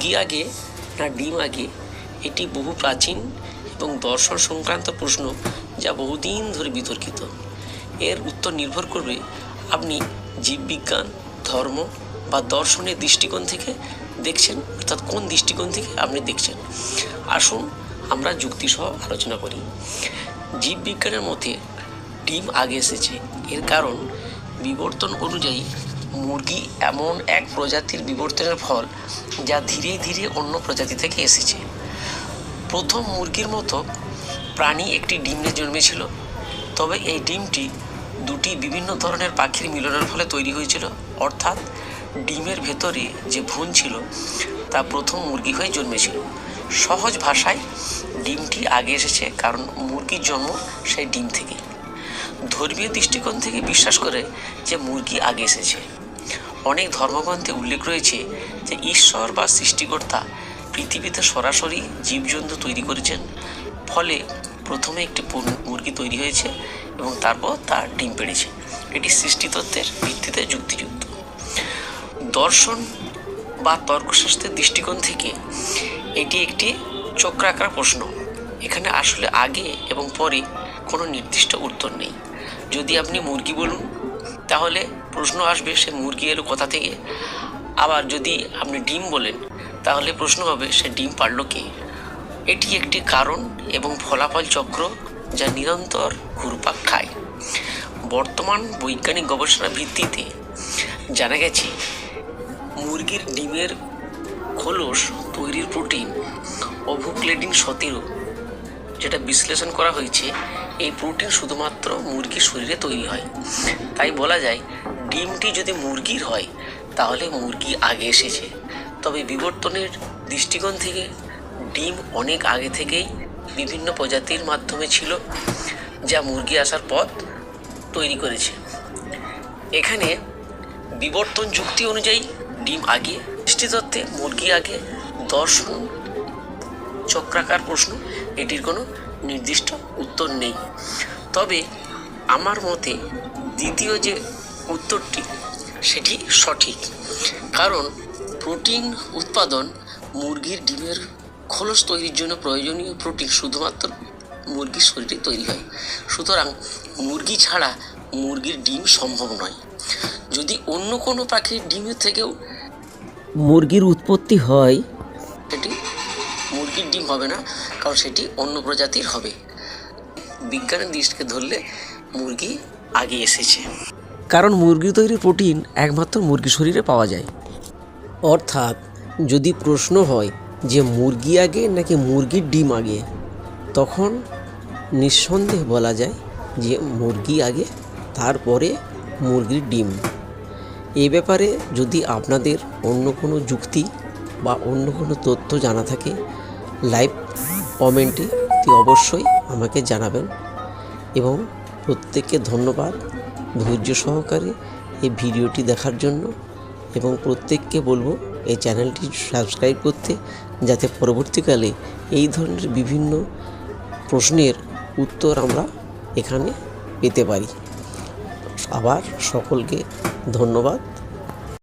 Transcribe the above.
মুরগি আগে, না ডিম আগে, এটি বহু প্রাচীন এবং দর্শন সংক্রান্ত প্রশ্ন যা বহুদিন ধরে বিতর্কিত। এর উত্তর নির্ভর করবে আপনি জীববিজ্ঞান, ধর্ম বা দর্শনের দৃষ্টিকোণ থেকে দেখছেন, অর্থাৎ কোন দৃষ্টিকোণ থেকে আপনি দেখছেন। আসুন আমরা যুক্তিসহ আলোচনা করি। জীববিজ্ঞানের মতে ডিম আগে এসেছে। এর কারণ বিবর্তন অনুযায়ী মুরগি এমন এক প্রজাতির বিবর্তনের ফল যা ধীরে ধীরে অন্য প্রজাতি থেকে এসেছে। প্রথম মুরগির মতো প্রাণী একটি ডিমে জন্মেছিল, তবে এই ডিমটি দুটি বিভিন্ন ধরনের পাখির মিলনের ফলে তৈরি হয়েছিল। অর্থাৎ ডিমের ভেতরে যে ভুন ছিল, তা প্রথম মুরগি হয়ে জন্মেছিল। সহজ ভাষায়, ডিমটি আগে এসেছে কারণ মুরগির জন্ম সেই ডিম থেকে ধর্মীয় দৃষ্টিকোণ থেকে বিশ্বাস করে যে মুরগি আগে এসেছে। অনেক ধর্মগ্রন্থে উল্লেখ রয়েছে যে ঈশ্বর বা সৃষ্টিকর্তা পৃথিবীতে সরাসরি জীবজন্তু তৈরি করেছেন, ফলে প্রথমে একটি মুরগি তৈরি হয়েছে এবং তারপর তার ডিম পেড়েছে। এটি সৃষ্টিতত্ত্বের ভিত্তিতে যুক্তিযুক্ত। দর্শন বা তর্কশাস্ত্রের দৃষ্টিকোণ থেকে এটি একটি চক্রাকার প্রশ্ন। এখানে আসলে আগে এবং পরে কোনো নির্দিষ্ট উত্তর নেই। যদি আপনি মুরগি বলুন, তাহলে প্রশ্ন আসবে, সে মুরগি এলো কোথা থেকে? আবার যদি আপনি ডিম বলেন, তাহলে প্রশ্ন হবে, সে ডিম পারল কে? এটি একটি কারণ এবং ফলাফল চক্র যা নিরন্তর ঘুরপাক খায়। বর্তমান বৈজ্ঞানিক গবেষণার ভিত্তিতে জানা গেছে, মুরগির ডিমের খোলস তৈরির প্রোটিন ওভোক্লেডিন সতেরো যেটা বিশ্লেষণ করা হয়েছে, এই প্রোটিন শুধুমাত্র মুরগির শরীরে তৈরি হয়। তাই বলা যায়, ডিমটি যদি মুরগির হয়, তাহলে মুরগি আগে এসেছে। তবে বিবর্তনের দৃষ্টিকোণ থেকে, ডিম অনেক আগে থেকেই বিভিন্ন প্রজাতির মাধ্যমে ছিল, যা মুরগি আসার পথ তৈরি করেছে। এখানে বিবর্তন যুক্তি অনুযায়ী ডিম আগে, সৃষ্টিতত্ত্বে মুরগি আগে দর্শন চক্রাকার প্রশ্ন, এটির কোনো নির্দিষ্ট উত্তর নেই। তবে আমার মতে দ্বিতীয় যে উত্তরটি, সেটি সঠিক। কারণ প্রোটিন উৎপাদন মুরগির ডিমের খোলস তৈরির জন্য প্রয়োজনীয় প্রোটিন শুধুমাত্র মুরগির শরীরে তৈরি হয়। সুতরাং মুরগি ছাড়া মুরগির ডিম সম্ভব নয়। যদি অন্য কোনো পাখির ডিমের থেকেও মুরগির উৎপত্তি হয় মুরগির ডিম হবে না, কারণ সেটি অন্য প্রজাতির হবে। বিজ্ঞানের দৃষ্টিকে ধরলে মুরগি আগে এসেছে। কারণ মুরগি তৈরির প্রোটিন একমাত্র মুরগি শরীরে পাওয়া যায়। অর্থাৎ যদি প্রশ্ন হয় যে মুরগি আগে নাকি মুরগির ডিম আগে, তখন নিঃসন্দেহে বলা যায় যে মুরগি আগে, তারপরে মুরগির ডিম। এ ব্যাপারে যদি আপনাদের অন্য কোনো যুক্তি বা অন্য কোনো তথ্য জানা থাকে, লাইভ কমেন্টে অবশ্যই আমাকে জানাবেন। এবং প্রত্যেককে ধন্যবাদ ধৈর্য সহকারে এই ভিডিওটি দেখার জন্য। এবং প্রত্যেককে বলব, এই চ্যানেলটি সাবস্ক্রাইব করতে যাতে পরবর্তীকালে এই ধরনের বিভিন্ন প্রশ্নের উত্তর আমরা এখানে পেতে পারি। আবার সকলকে ধন্যবাদ।